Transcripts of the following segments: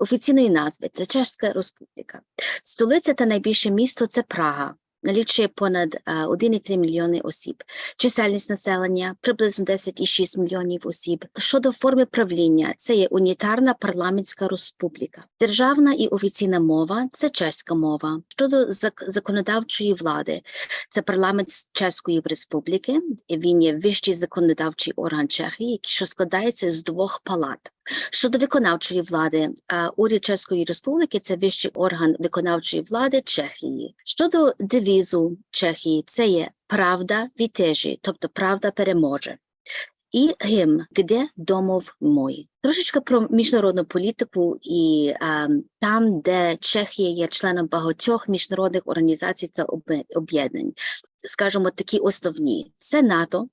офіційної назви це Чеська Республіка. Столиця та найбільше місто це Прага. Налічує понад е, 1,3 мільйони осіб. Чисельність населення приблизно 10,6 мільйонів осіб. Щодо форми правління, це є унітарна парламентська республіка. Державна і офіційна мова це чеська мова. Щодо законодавчої влади, це парламент Чеської Республіки. Він є вищий законодавчий орган Чехії, що складається з двох палат. Щодо виконавчої влади, а, уряд Чеської Республіки це вищий орган виконавчої влади Чехії. Щодо девізу Чехії, це є правда вітежі, тобто правда переможе. І гімн «Где домов мой». Трошечки про міжнародну політику і а, там, де Чехія є членом багатьох міжнародних організацій та об'єднань. Скажімо, такі основні: це НАТО,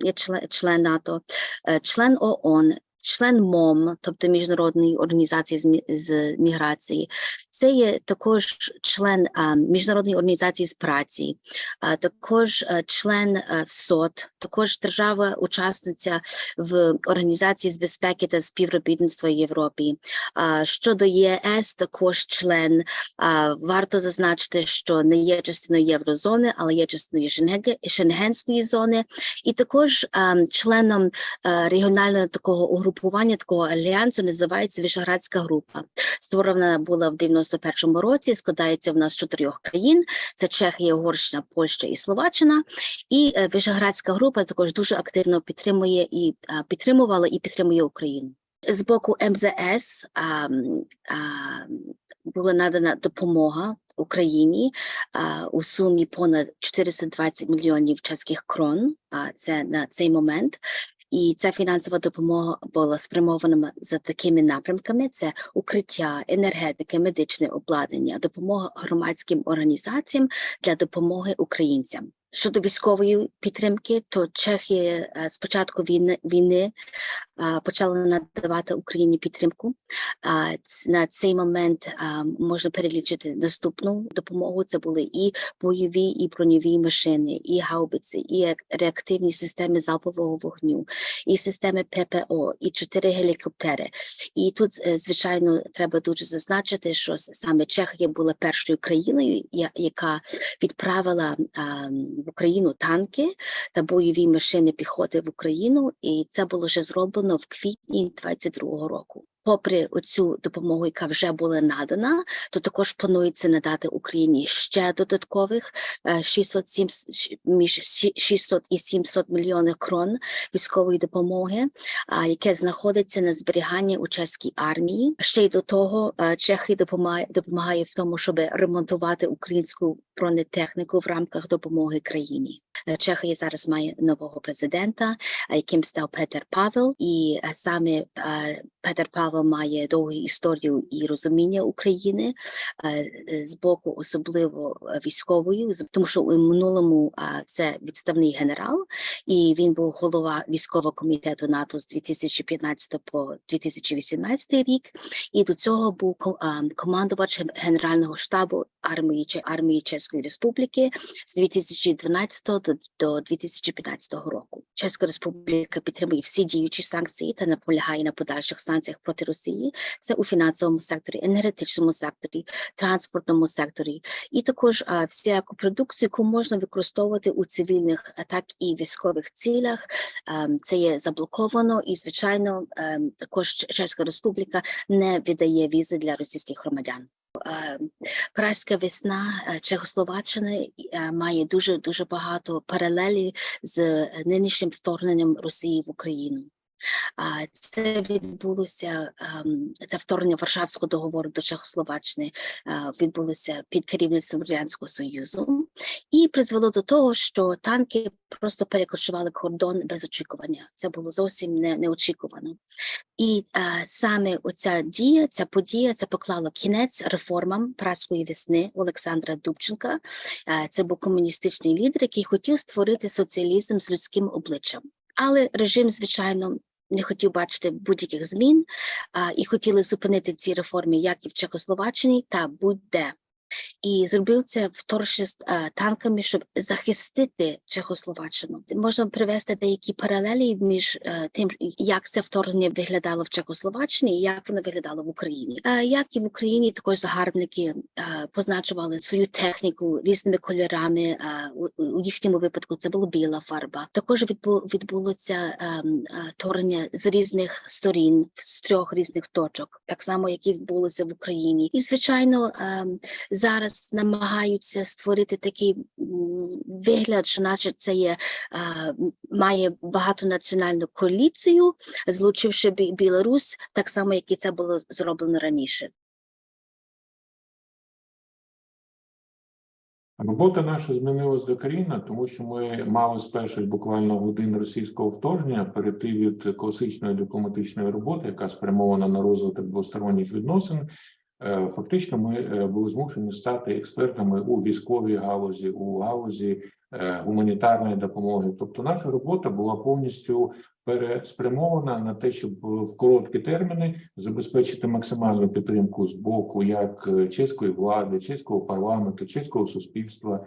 є член, член НАТО, е, член ООН, член МОМ, тобто Міжнародної організації з, міграції. Це є також член Міжнародної організації з праці, а, також е, член е, ВСОТ, також держава-учасниця в Організації з безпеки та співробітництва Європі. Щодо ЄС, також член. Варто зазначити, що не є частиною єврозони, але є частиною Шенгенської зони, і також а, членом е, регіонального такого угрупування, такого альянсу називається Вишеградська група. Створена була в 91-му році. Складається в нас з чотирьох країн: це Чехія, Угорщина, Польща і Словаччина. І е, Вишеградська група також дуже активно підтримує і е, підтримувала і підтримує Україну. З боку МЗС а, а, була надана допомога Україні а, у сумі понад 420 мільйонів чеських крон. А це на цей момент. І ця фінансова допомога була спрямована за такими напрямками: це укриття, енергетики, медичне обладнання, допомога громадським організаціям для допомоги українцям. Щодо військової підтримки, то Чехія е, з початку війни, війни а, почала надавати Україні підтримку. А, На цей момент а, можна перелічити наступну допомогу. Це були і бойові, і броньові машини, і гаубиці, і реактивні системи залпового вогню, і системи ППО, і чотири гелікоптери. І тут, е, звичайно, треба дуже зазначити, що саме Чехія була першою країною, яка відправила в Україну танки та бойові машини піхоти в Україну, і це було вже зроблено в квітні 22-го року. Попри оцю допомогу, яка вже була надана, то також планується надати Україні ще додаткових е, 600, 700, між сі- 600 і 700 мільйонів крон військової допомоги, яке знаходиться на зберіганні у чеській армії. Ще й до того е, Чехія допомагає допомагає в тому, щоб ремонтувати українську бронетехніку в рамках допомоги країні. Е, Чехія зараз має нового президента, е, яким став Петер Павел, і е, саме Петер Павел має довгу історію і розуміння України з боку, особливо військової, тому що у минулому це відставний генерал, і він був голова військового комітету НАТО з 2015 по 2018 рік. І до цього був ко- а, командувач ген- Генерального штабу армії армії Чеської Республіки з 2012 до, до 2015 року. Чеська Республіка підтримує всі діючі санкції та наполягає на подальших санкціях проти Росії. Це у фінансовому секторі, енергетичному секторі, транспортному секторі, і також всяку продукцію, яку можна використовувати у цивільних, так і військових цілях. Це є заблоковано, і звичайно, ем, також Чеська Республіка не віддає візи для російських громадян. Е, Празька весна е, Чехословаччини е, має дуже дуже багато паралелі з нинішнім вторгненням Росії в Україну. А це відбулося ем, це вторгнення Варшавського договору до Чехословаччини е, відбулося під керівництвом Радянського Союзу і призвело до того, що танки просто перекочували кордон без очікування. Це було зовсім не, неочікувано. І е, саме оця дія, ця подія, це поклало кінець реформам праської весни Олександра Дубченка. Е, це був комуністичний лідер, який хотів створити соціалізм з людським обличчям. Але режим, звичайно, не хотів бачити будь-яких змін а, і хотіли зупинити ці реформи як і в Чехословаччині та будь-де. І зробив це вторгшись е, танками, щоб захистити Чехословаччину. Можна привести деякі паралелі між е, тим, як це вторгнення виглядало в Чехословаччині і як воно виглядало в Україні. Е, Як і в Україні, також загарбники позначували свою техніку різними кольорами. У, їхньому випадку це була біла фарба. Також відбу- відбулося ем, вторгнення з різних сторін, з трьох різних точок, так само як і відбулося в Україні. І звичайно, ем, зараз намагаються створити такий вигляд, що наче це є має багатонаціональну коаліцію, злучивши Бі- Білорусь, так само як і це було зроблено раніше. Робота наша змінилась докорінно, тому що ми мали з перших буквально годин російського вторгнення перейти від класичної дипломатичної роботи, яка спрямована на розвиток двосторонніх відносин. Е, Фактично, ми е, були змушені стати експертами у військовій галузі, у галузі е, гуманітарної допомоги. Тобто, наша робота була повністю переспрямована на те, щоб в короткі терміни забезпечити максимальну підтримку з боку як чеської влади, чеського парламенту, чеського суспільства,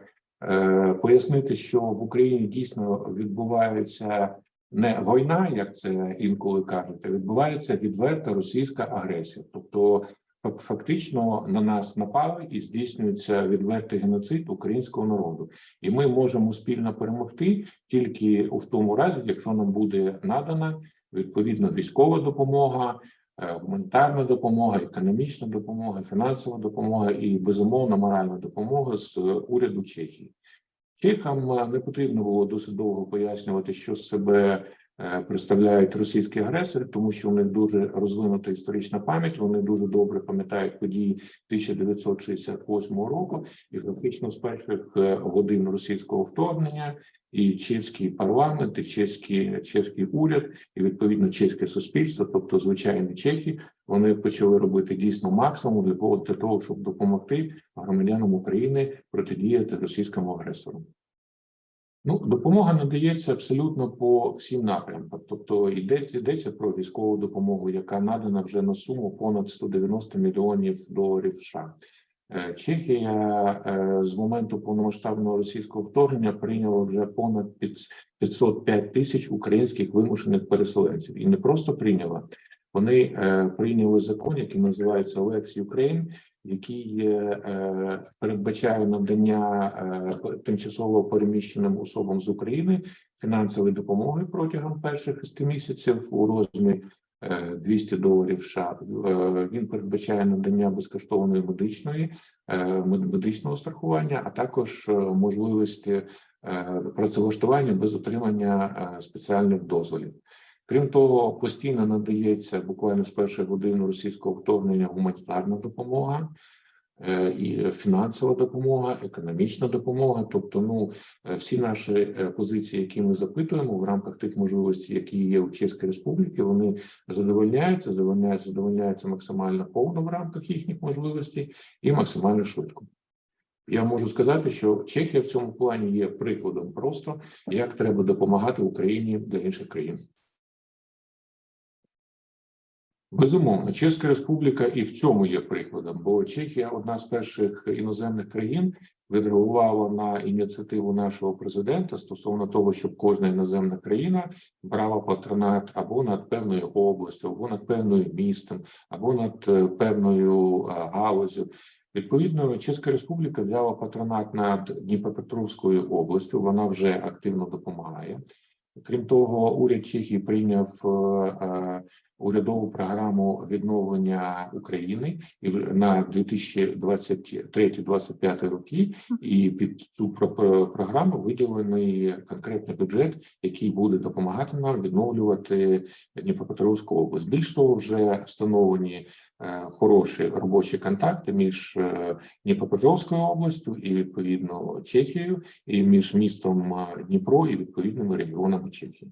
пояснити, що в Україні дійсно відбувається не війна, як це інколи кажуть, а відбувається відверта російська агресія. Тобто, фактично на нас напали і здійснюється відвертий геноцид українського народу, і ми можемо спільно перемогти тільки в тому разі, якщо нам буде надана відповідно військова допомога, е, гуманітарна допомога, економічна допомога, фінансова допомога і безумовно моральна допомога з уряду Чехії. Чехам е, не потрібно було досить довго пояснювати, що з себе представляють російські агресори, тому що у них дуже розвинута історична пам'ять. Вони дуже добре пам'ятають події 1968 року, і фактично з перших е, годин російського вторгнення і чеський парламент, і чеський, чеський уряд, і відповідно чеське суспільство, тобто звичайні чехи, вони почали робити дійсно максимум для того, для того, щоб допомогти громадянам України протидіяти російському агресору. Ну, допомога надається абсолютно по всім напрямкам. Тобто йдеться, йдеться про військову допомогу, яка надана вже на суму понад 190 мільйонів доларів США. Е, Чехія е, з моменту повномасштабного російського вторгнення прийняла вже понад під- 505 тисяч українських вимушених переселенців, і не просто прийняла. Вони е, прийняли закон, який називається Lex Ukraine, який е, е, передбачає надання е, тимчасово переміщеним особам з України фінансової допомоги протягом перших шести місяців у розмірі е, 200 доларів США. Е, Він передбачає надання безкоштовної медичної е, медичного страхування, а також е, можливості е, працевлаштування без отримання е, спеціальних дозволів. Крім того, постійно надається буквально з перших годин російського вторгнення гуманітарна допомога. е, І фінансова допомога, економічна допомога, тобто, ну е, всі наші е, позиції, які ми запитуємо в рамках тих можливостей, які є у Чеській Республіці, вони задовольняються, задовольняються, задовольняються максимально повно в рамках їхніх можливостей і максимально швидко. Я можу сказати, що Чехія в цьому плані є прикладом просто як треба допомагати Україні для інших країн. Безумовно, Чеська Республіка і в цьому є прикладом, бо Чехія одна з перших іноземних країн відреагувала на ініціативу нашого президента стосовно того, щоб кожна іноземна країна брала патронат або над певною областю, або над певною містом, або над е, певною е, галузю. Відповідно, Чеська Республіка взяла патронат над Дніпропетровською областю. Вона вже активно допомагає. Крім того, уряд Чехії прийняв е, урядову програму відновлення України і на 2023-2025 роки. І під цю про- про- програму виділений конкретний бюджет, який буде допомагати нам відновлювати Дніпропетровську область. Більш того, вже встановлені е, хороші робочі контакти між е, Дніпропетровською областю і відповідно Чехією, і між містом е, Дніпро і відповідними регіонами Чехії.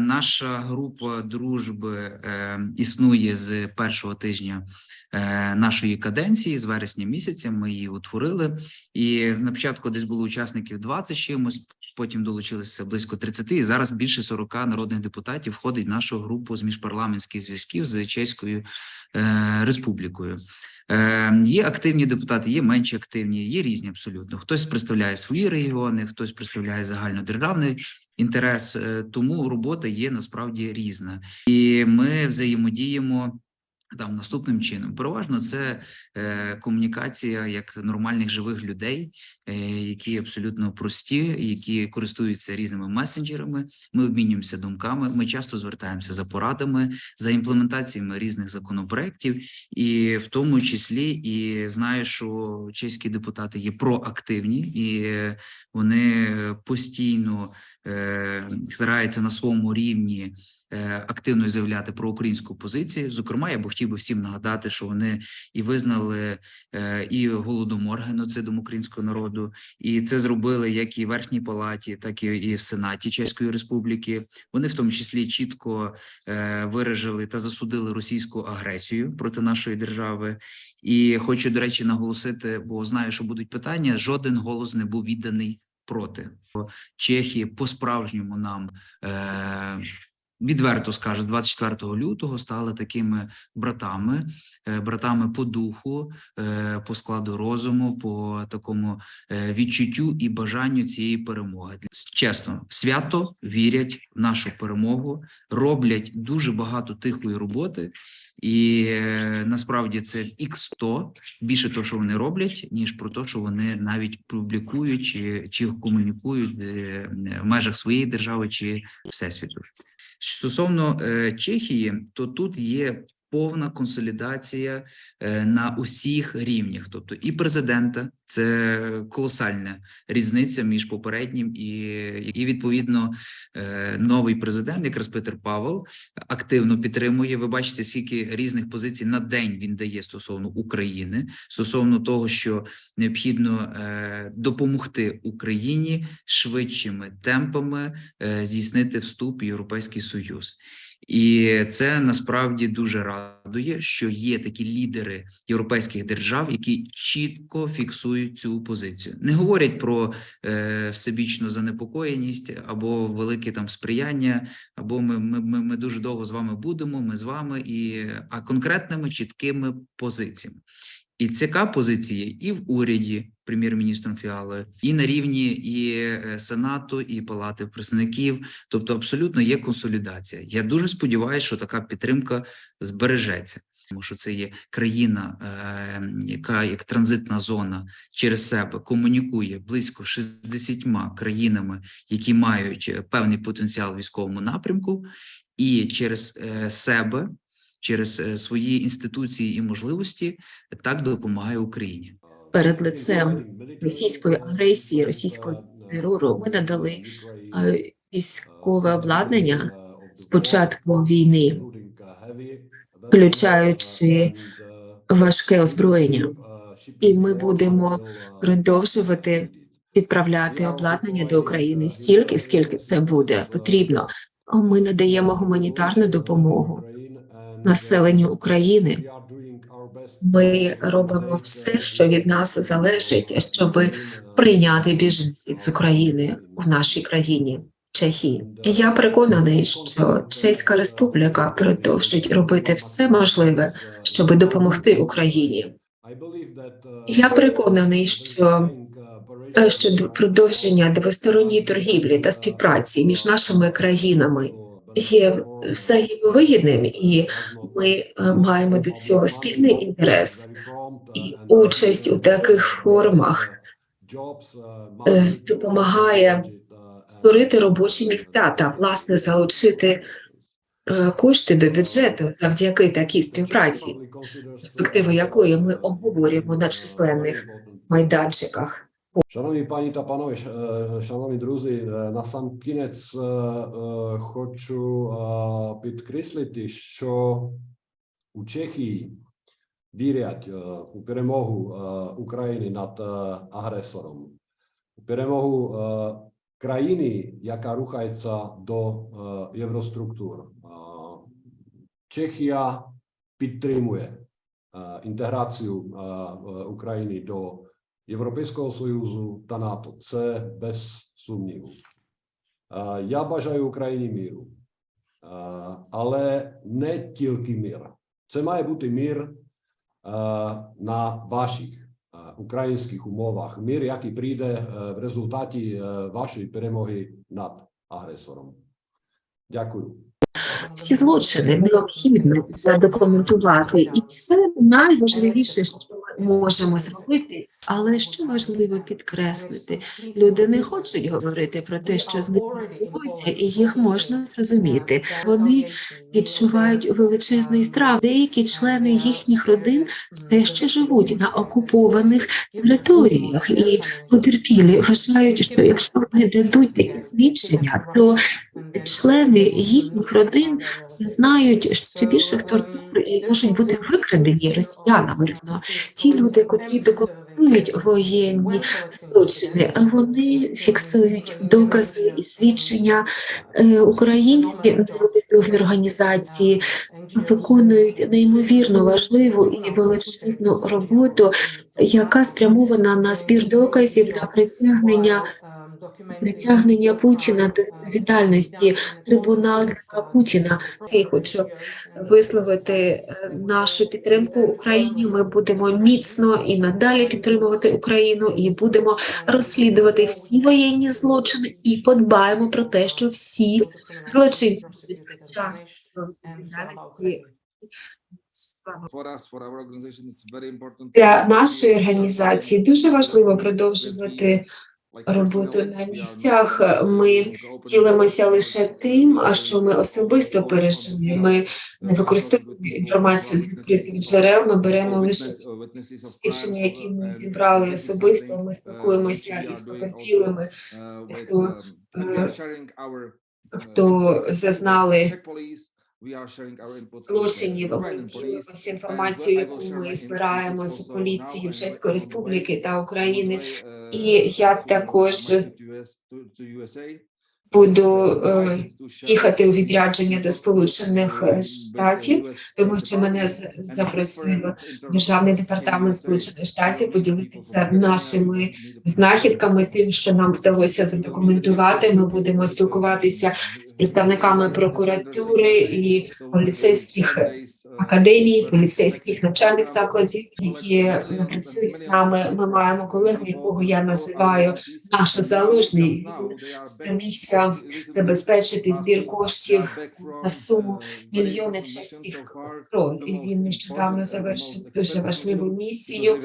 Наша група дружби е, існує з першого тижня е, нашої каденції, з вересня місяця. Ми її утворили. І на початку десь було учасників 20 чимось, потім долучилися близько 30, і зараз більше 40 народних депутатів входить в нашу групу з міжпарламентських зв'язків з Чеською е, Республікою. Є активні депутати, є менш активні, є різні абсолютно. Хтось представляє свої регіони, хтось представляє загальнодержавний інтерес. е, Тому робота є насправді різна, і ми взаємодіємо. Там наступним чином переважно це е, комунікація як нормальних живих людей, е, які абсолютно прості, які користуються різними месенджерами. Ми обмінюємося думками. Ми часто звертаємося за порадами, за імплементаціями різних законопроєктів, і в тому числі і знаю, що чеські депутати є проактивні і вони постійно е, стараються на своєму рівні е, активно заявляти про українську позицію. Зокрема, я б хотів би всім нагадати, що вони і визнали е, і голодомор геноцидом українського народу, і це зробили як і в Верхній Палаті, так і, в Сенаті Чеської Республіки. Вони в тому числі чітко виражили та засудили російську агресію проти нашої держави. І хочу, до речі, наголосити, бо знаю, що будуть питання. Жоден голос не був відданий проти. Чехії по-справжньому нам е, відверто скажу, 24 лютого стали такими братами, е, братами по духу, е, по складу розуму, по такому е, відчуттю і бажанню цієї перемоги. Чесно, свято вірять в нашу перемогу, роблять дуже багато тихої роботи. І е, насправді це x100 більше того, що вони роблять, ніж про те, що вони навіть публікують чи, чи комунікують е, в межах своєї держави чи всесвіту. Стосовно е, Чехії, то тут є повна консолідація е, на усіх рівнях, тобто і президента, це колосальна різниця між попереднім і, і відповідно е, новий президент, якраз Петер Павел, активно підтримує. Ви бачите, скільки різних позицій на день він дає стосовно України, стосовно того, що необхідно е, допомогти Україні швидшими темпами здійснити вступ в Європейський Союз. І це насправді дуже радує, що є такі лідери європейських держав, які чітко фіксують цю позицію. Не говорять про е, всебічну занепокоєність або велике там сприяння, або ми, ми, ми, ми дуже довго з вами будемо. Ми з вами, і а конкретними чіткими позиціями. І ця позиція і в уряді прем'єр-міністром Фіалою, і на рівні і е, Сенату, і Палати представників. Тобто, абсолютно є консолідація. Я дуже сподіваюся, що така підтримка збережеться. Тому що це є країна, е, яка як транзитна зона через себе комунікує близько 60 країнами, які мають е, певний потенціал військовому напрямку, і через себе, через е, свої інституції і можливості так допомагає Україні. перед лицем російської агресії, російського терору ми надали е, військове обладнання з початку війни, включаючи важке озброєння, і ми будемо продовжувати відправляти обладнання до України стільки, скільки це буде потрібно. Ми надаємо гуманітарну допомогу населенню України. Ми робимо все, що від нас залежить, щоб прийняти біженців з України в нашій країні. Чехії. Я переконаний, що Чеська Республіка продовжить робити все можливе, щоб допомогти Україні. Я переконаний, що Е, Щодо продовження двосторонньої торгівлі та співпраці між нашими країнами є взаємовигідним, і ми е, маємо до цього спільний інтерес. І участь у таких формах е, допомагає створити робочі місця та власне залучити е, кошти до бюджету завдяки такій співпраці, перспективи якої ми обговорюємо на численних майданчиках. Шановні пані та панове, ш- е, шановні друзі, е, на сам кінець е, е, хочу е, підкреслити, що у Чехії вірять е, у перемогу е, України над е, агресором, у перемогу е, країни, яка рухається до е, євроструктур. Е, Чехія підтримує е, інтеграцію е, е, України до Європейського Союзу та НАТО. Це без сумніву. Я бажаю Україні міру, але не тільки мир. Це має бути мир е, на ваших українських умовах. Мир, який прийде е, в результаті е, вашої перемоги над агресором. Дякую. Всі злочини необхідно задокументувати, і це найважливіше, що ми можемо зробити. Але що важливо підкреслити, люди не хочуть говорити про те, що з ними відбулося, і їх можна зрозуміти. Вони відчувають величезний страх. Деякі члени їхніх родин все ще живуть на окупованих територіях, і потерпілі вважають, що якщо вони дадуть такі свідчення, то члени їхніх родин зазнають ще більших тортур і можуть бути викрадені росіянами. Ті люди, котрі документують воєнні злочини, а вони фіксують докази і свідчення. Е, Українські неурядові організації виконують неймовірно важливу і величезну роботу, яка спрямована на збір доказів для притягнення притягнення Путіна до відповідальності трибунал Путіна. Я хочу висловити е, нашу підтримку Україні. Ми будемо міцно і надалі підтримувати Україну, і будемо розслідувати всі воєнні злочини і подбаємо про те, що всі злочинці будуть притягнені для нашої організації дуже важливо продовжувати роботу на місцях. Ми ділимося лише тим, а що ми особисто пережили. Ми не використовуємо інформацію з відкритих джерел. Ми беремо лише свідчення, які ми зібрали особисто. Ми спілкуємося із потерпілими, хто, е, хто зазнали злочинів. Ми ділимося інформацією, яку ми збираємо з поліції Чеської Республіки та України. І я також буду е, їхати у відрядження до Сполучених е, Штатів, тому що мене запросив Державний департамент Сполучених Штатів поділитися нашими знахідками, тим, що нам вдалося задокументувати. Ми будемо спілкуватися з представниками прокуратури і поліцейських академій, поліцейських навчальних закладів, які працюють з нами. Ми маємо колегу, якого я називаю наш залужний. Він спромігся забезпечити збір коштів на суму мільйони чеських крон. І він нещодавно завершив дуже важливу місію,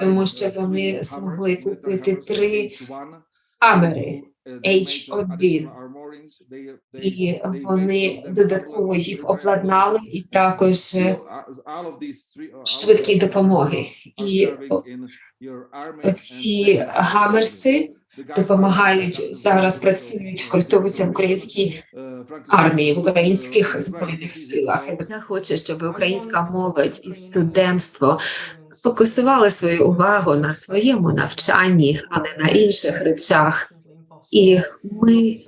тому що вони змогли купити три камери H1. і вони додатково їх обладнали, і також швидкі допомоги. І ці гамерси допомагають зараз, працюють, використовуються в українській армії, в українських збройних силах. Я хочу, щоб українська молодь і студентство фокусували свою увагу на своєму навчанні, а не на інших речах. І ми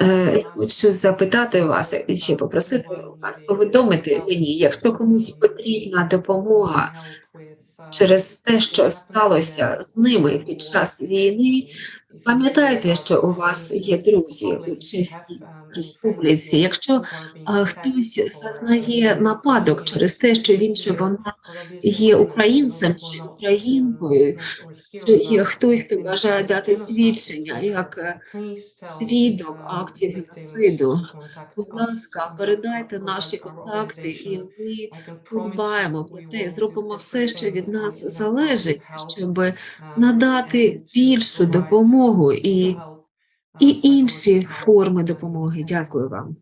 Е, хочу запитати вас і попросити вас повідомити мені, якщо комусь потрібна допомога через те, що сталося з ними під час війни. Пам'ятайте, що у вас є друзі у Чеській Республіці. Якщо а, хтось зазнає нападок через те, що він чи вона є українцем чи українкою, чи є хтось, хто бажає дати свідчення як е, свідок актів геноциду, будь ласка, передайте наші контакти, і ми подбаємо про те, зробимо все, що від нас залежить, щоб надати більшу допомогу і, і інші форми допомоги. Дякую вам.